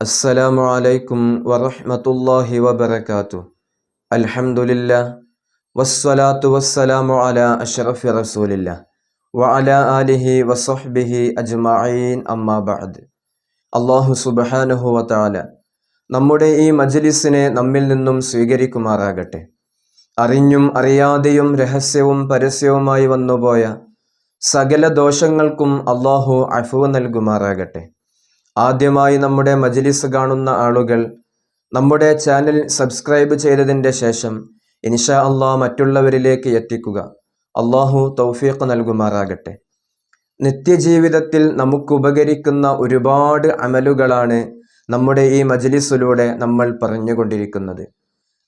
അസ്സലാമു അലൈക്കും വറഹ്മത്തുള്ളാഹി വബറകാതുഹു. അൽഹംദുലില്ലാ വസ്സലാത്തു വസ്സലാമു അലാ അഷ്റഫി റസൂലില്ല വഅല ആലിഹി വസഹ്ബിഹി അജ്മഈൻ അമ്മാ ബഅദ്. അല്ലാഹു സുബ്ഹാനഹു വതആല നമ്മുടെ ഈ മജ്ലിസിനെ നമ്മിൽ നിന്നും സ്വീകരിക്കുമാറാകട്ടെ. അറിഞ്ഞും അറിയാതെയും രഹസ്യവും പരസ്യവുമായി വന്നുപോയ സകല ദോഷങ്ങൾക്കും അല്ലാഹു അഫു നൽകുമാറാകട്ടെ. ആദ്യമായി നമ്മുടെ മജ്ലിസ് കാണുന്ന ആളുകൾ നമ്മുടെ ചാനൽ സബ്സ്ക്രൈബ് ചെയ്തതിന്റെ ശേഷം ഇൻഷാ അള്ളാഹ് മറ്റുള്ളവരിലേക്ക് എത്തിക്കുക. അള്ളാഹു തൗഫീഖ് നൽകുമാറാകട്ടെ. നിത്യജീവിതത്തിൽ നമുക്ക് ഉപകരിക്കുന്ന ഒരുപാട് അമലുകളാണ് നമ്മുടെ ഈ മജ്ലിസിലൂടെ നമ്മൾ പറഞ്ഞുകൊണ്ടിരിക്കുന്നത്.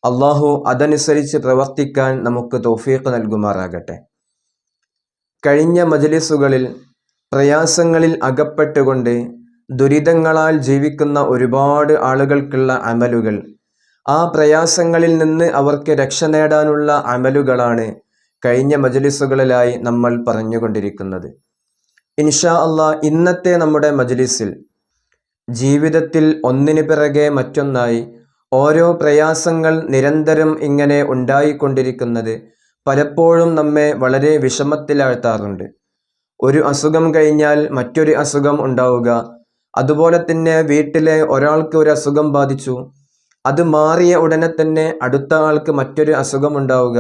അള്ളാഹു അതനുസരിച്ച് പ്രവർത്തിക്കാൻ നമുക്ക് തൗഫീഖ് നൽകുമാറാകട്ടെ. കഴിഞ്ഞ മജ്ലിസുകളിൽ പ്രയാസങ്ങളിൽ അകപ്പെട്ടുകൊണ്ട് ദുരിതങ്ങളാൽ ജീവിക്കുന്ന ഒരുപാട് ആളുകൾക്കുള്ള അമലുകൾ. ആ പ്രയാസങ്ങളിൽ നിന്ന് അവർക്ക് രക്ഷ നേടാനുള്ള അമലുകളാണ് കഴിഞ്ഞ മജലിസുകളിലായി നമ്മൾ പറഞ്ഞുകൊണ്ടിരിക്കുന്നത്. ഇൻഷാ അള്ളാ ഇന്നത്തെ നമ്മുടെ മജലിസിൽ ജീവിതത്തിൽ ഒന്നിനു പിറകെ മറ്റൊന്നായി ഓരോ പ്രയാസങ്ങൾ നിരന്തരം ഇങ്ങനെ ഉണ്ടായിക്കൊണ്ടിരിക്കുന്നത് പലപ്പോഴും നമ്മെ വളരെ വിഷമത്തിലാഴ്ത്താറുണ്ട്. ഒരു അസുഖം കഴിഞ്ഞാൽ മറ്റൊരു അസുഖം ഉണ്ടാവുക അതുപോലെ തന്നെ വീട്ടിലെ ഒരാൾക്ക് ഒരു അസുഖം ബാധിച്ചു. അത് മാറിയ ഉടനെ തന്നെ അടുത്ത ആൾക്ക് മറ്റൊരു അസുഖം ഉണ്ടാവുക.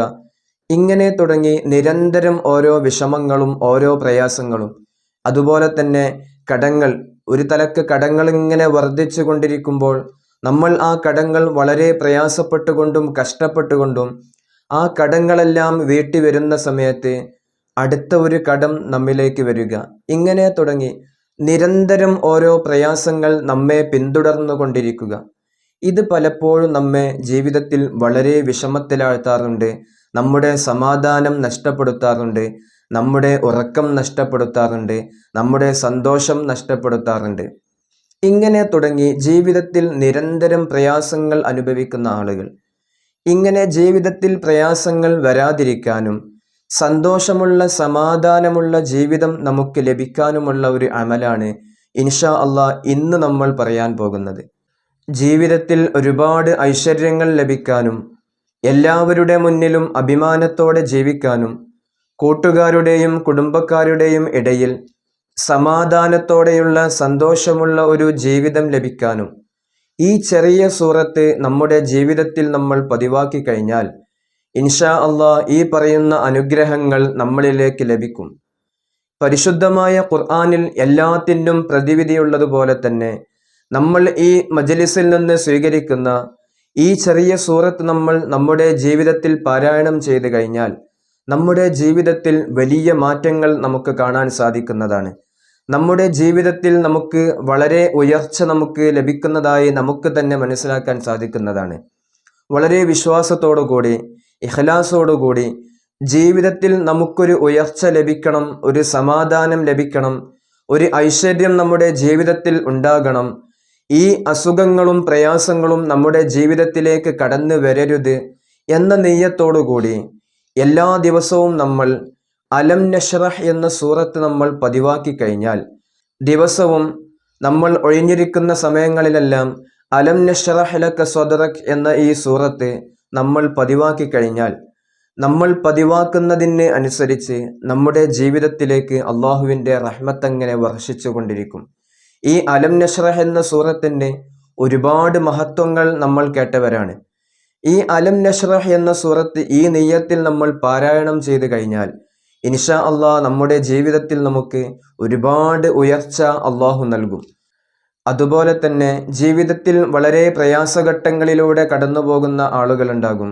ഇങ്ങനെ തുടങ്ങി നിരന്തരം ഓരോ വിഷമങ്ങളും ഓരോ പ്രയാസങ്ങളും. അതുപോലെ തന്നെ കടങ്ങൾ ഒരു തലക്ക് കടങ്ങൾ ഇങ്ങനെ വർദ്ധിച്ചു കൊണ്ടിരിക്കുമ്പോൾ നമ്മൾ ആ കടങ്ങൾ വളരെ പ്രയാസപ്പെട്ടുകൊണ്ടും കഷ്ടപ്പെട്ടുകൊണ്ടും ആ കടങ്ങളെല്ലാം വീട്ടി വരുന്ന സമയത്ത് അടുത്ത ഒരു കടം നമ്മിലേക്ക് വരിക. ഇങ്ങനെ തുടങ്ങി നിരന്തരം ഓരോ പ്രയാസങ്ങൾ നമ്മെ പിന്തുടർന്നു കൊണ്ടിരിക്കുക ഇത് പലപ്പോഴും നമ്മെ ജീവിതത്തിൽ വളരെ വിഷമത്തിലാഴ്ത്താറുണ്ട് നമ്മുടെ സമാധാനം നഷ്ടപ്പെടുത്താറുണ്ട് നമ്മുടെ ഉറക്കം നഷ്ടപ്പെടുത്താറുണ്ട് നമ്മുടെ സന്തോഷം നഷ്ടപ്പെടുത്താറുണ്ട്. ഇങ്ങനെ തുടങ്ങി ജീവിതത്തിൽ നിരന്തരം പ്രയാസങ്ങൾ അനുഭവിക്കുന്ന ആളുകൾ. ഇങ്ങനെ ജീവിതത്തിൽ പ്രയാസങ്ങൾ വരാതിരിക്കാനും സന്തോഷമുള്ള സമാധാനമുള്ള ജീവിതം നമുക്ക് ലഭിക്കാനുമുള്ള ഒരു അമലാണ് ഇൻഷാ അള്ളാ ഇന്ന് നമ്മൾ പറയാൻ പോകുന്നത്. ജീവിതത്തിൽ ഒരുപാട് ഐശ്വര്യങ്ങൾ ലഭിക്കാനും എല്ലാവരുടെ മുന്നിലും അഭിമാനത്തോടെ ജീവിക്കാനും കൂട്ടുകാരുടെയും കുടുംബക്കാരുടെയും ഇടയിൽ സമാധാനത്തോടെയുള്ള സന്തോഷമുള്ള ഒരു ജീവിതം ലഭിക്കാനും ഈ ചെറിയ സൂറത്ത് നമ്മുടെ ജീവിതത്തിൽ നമ്മൾ പതിവാക്കി കഴിഞ്ഞാൽ ഇൻഷാ അള്ളാ ഈ പറയുന്ന അനുഗ്രഹങ്ങൾ നമ്മളിലേക്ക് ലഭിക്കും. പരിശുദ്ധമായ ഖുർആാനിൽ എല്ലാത്തിനും പ്രതിവിധിയുള്ളതുപോലെ തന്നെ നമ്മൾ ഈ മജലിസിൽ നിന്ന് സ്വീകരിക്കുന്ന ഈ ചെറിയ സൂറത്ത് നമ്മൾ നമ്മുടെ ജീവിതത്തിൽ പാരായണം ചെയ്തു കഴിഞ്ഞാൽ നമ്മുടെ ജീവിതത്തിൽ വലിയ മാറ്റങ്ങൾ നമുക്ക് കാണാൻ സാധിക്കുന്നതാണ്. നമ്മുടെ ജീവിതത്തിൽ നമുക്ക് വളരെ ഉയർച്ച നമുക്ക് ലഭിക്കുന്നതായി നമുക്ക് തന്നെ മനസ്സിലാക്കാൻ സാധിക്കുന്നതാണ്. വളരെ വിശ്വാസത്തോടു കൂടി ഇഖലാസോടുകൂടി ജീവിതത്തിൽ നമുക്കൊരു ഉയർച്ച ലഭിക്കണം ഒരു സമാധാനം ലഭിക്കണം ഒരു ഐശ്വര്യം നമ്മുടെ ജീവിതത്തിൽ ഉണ്ടാകണം. ഈ അസുഖങ്ങളും പ്രയാസങ്ങളും നമ്മുടെ ജീവിതത്തിലേക്ക് കടന്നു വരരുത് എന്ന നെയ്യത്തോടുകൂടി എല്ലാ ദിവസവും നമ്മൾ അലം നഷറഹ് എന്ന സൂറത്ത് നമ്മൾ പതിവാക്കി കഴിഞ്ഞാൽ ദിവസവും നമ്മൾ ഒഴിഞ്ഞിരിക്കുന്ന സമയങ്ങളിലെല്ലാം അലം നഷറഹ് ലക്ക സ്വദറക് എന്ന ഈ സൂറത്ത് നമ്മൾ പതിവാക്കി കഴിഞ്ഞാൽ നമ്മൾ പതിവാക്കുന്നതിന് അനുസരിച്ച് നമ്മുടെ ജീവിതത്തിലേക്ക് അള്ളാഹുവിന്റെ റഹ്മത്തങ്ങനെ വർഷിച്ചു കൊണ്ടിരിക്കും. ഈ അലം നഷ്റഹ് എന്ന സൂറത്തിന്റെ ഒരുപാട് മഹത്വങ്ങൾ നമ്മൾ കേട്ടവരാണ്. ഈ അലം നഷ്റഹ് എന്ന സൂറത്ത് ഈ നെയ്യത്തിൽ നമ്മൾ പാരായണം ചെയ്തു കഴിഞ്ഞാൽ ഇൻഷാ അള്ളാഹ് നമ്മുടെ ജീവിതത്തിൽ നമുക്ക് ഒരുപാട് ഉയർച്ച അള്ളാഹു നൽകും. അതുപോലെ തന്നെ ജീവിതത്തിൽ വളരെ പ്രയാസഘട്ടങ്ങളിലൂടെ കടന്നു പോകുന്ന ആളുകളുണ്ടാകും.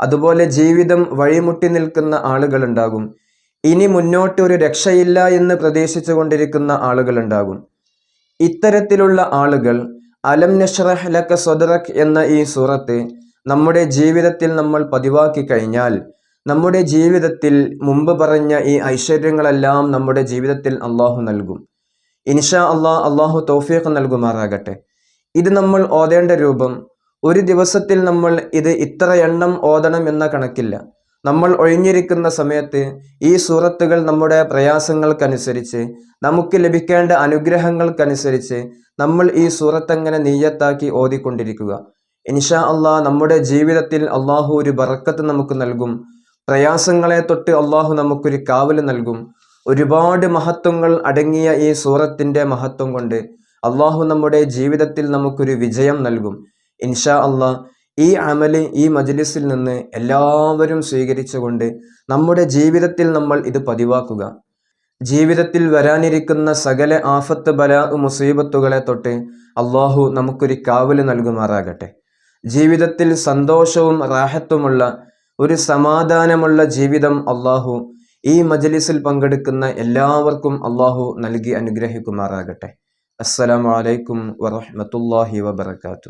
അതുപോലെ ജീവിതം വഴിമുട്ടി നിൽക്കുന്ന ആളുകളുണ്ടാകും. ഇനി മുന്നോട്ട് ഒരു രക്ഷയില്ല എന്ന് പ്രതീക്ഷിച്ചു കൊണ്ടിരിക്കുന്ന ആളുകളുണ്ടാകും. ഇത്തരത്തിലുള്ള ആളുകൾ അലം നഷ്റഹ് ലക്ക സ്വദറക് എന്ന ഈ സൂറത്ത് നമ്മുടെ ജീവിതത്തിൽ നമ്മൾ പതിവാക്കി കഴിഞ്ഞാൽ നമ്മുടെ ജീവിതത്തിൽ മുമ്പ് പറഞ്ഞ ഈ ഐശ്വര്യങ്ങളെല്ലാം നമ്മുടെ ജീവിതത്തിൽ അള്ളാഹു നൽകും. ഇൻഷാ അള്ളാഹ് അള്ളാഹു തൗഫീഖ് നൽകുമാറാകട്ടെ. ഇത് നമ്മൾ ഓതേണ്ട രൂപം ഒരു ദിവസത്തിൽ നമ്മൾ ഇത് ഇത്ര എണ്ണം ഓതണം എന്ന കണക്കില്ല. നമ്മൾ ഒഴിഞ്ഞിരിക്കുന്ന സമയത്ത് ഈ സൂറത്തുകൾ നമ്മുടെ പ്രയാസങ്ങൾക്കനുസരിച്ച് നമുക്ക് ലഭിക്കേണ്ട അനുഗ്രഹങ്ങൾക്കനുസരിച്ച് നമ്മൾ ഈ സൂറത്തങ്ങനെ നീയത്താക്കി ഓതിക്കൊണ്ടിരിക്കുക. ഇൻഷാ അള്ളാഹ് നമ്മുടെ ജീവിതത്തിൽ അള്ളാഹു ഒരു ബറക്കത്ത് നമുക്ക് നൽകും. പ്രയാസങ്ങളെ തൊട്ട് അള്ളാഹു നമുക്കൊരു കാവൽ നൽകും. ഒരുപാട് മഹത്വങ്ങൾ അടങ്ങിയ ഈ സൂറത്തിന്റെ മഹത്വം കൊണ്ട് അള്ളാഹു നമ്മുടെ ജീവിതത്തിൽ നമുക്കൊരു വിജയം നൽകും. ഇൻഷാ അള്ളാഹ് ഈ അമൽ ഈ മജ്ലിസിൽ നിന്ന് എല്ലാവരും സ്വീകരിച്ചുകൊണ്ട് നമ്മുടെ ജീവിതത്തിൽ നമ്മൾ ഇത് പതിവാക്കുക. ജീവിതത്തിൽ വരാനിരിക്കുന്ന സകല ആഫത്ത് ബല മുസീബത്തുകളെ തൊട്ട് അള്ളാഹു നമുക്കൊരു കാവൽ നൽകുമാറാകട്ടെ. ജീവിതത്തിൽ സന്തോഷവും റാഹത്തുമുള്ള ഒരു സമാധാനമുള്ള ജീവിതം അള്ളാഹു ഈ മജലിസിൽ പങ്കെടുക്കുന്ന എല്ലാവർക്കും അള്ളാഹു നൽകി അനുഗ്രഹിക്കുമാറാകട്ടെ. അസ്സലാമു അലൈക്കും വറഹ്മത്തുള്ളാഹി വബർക്കാത്തു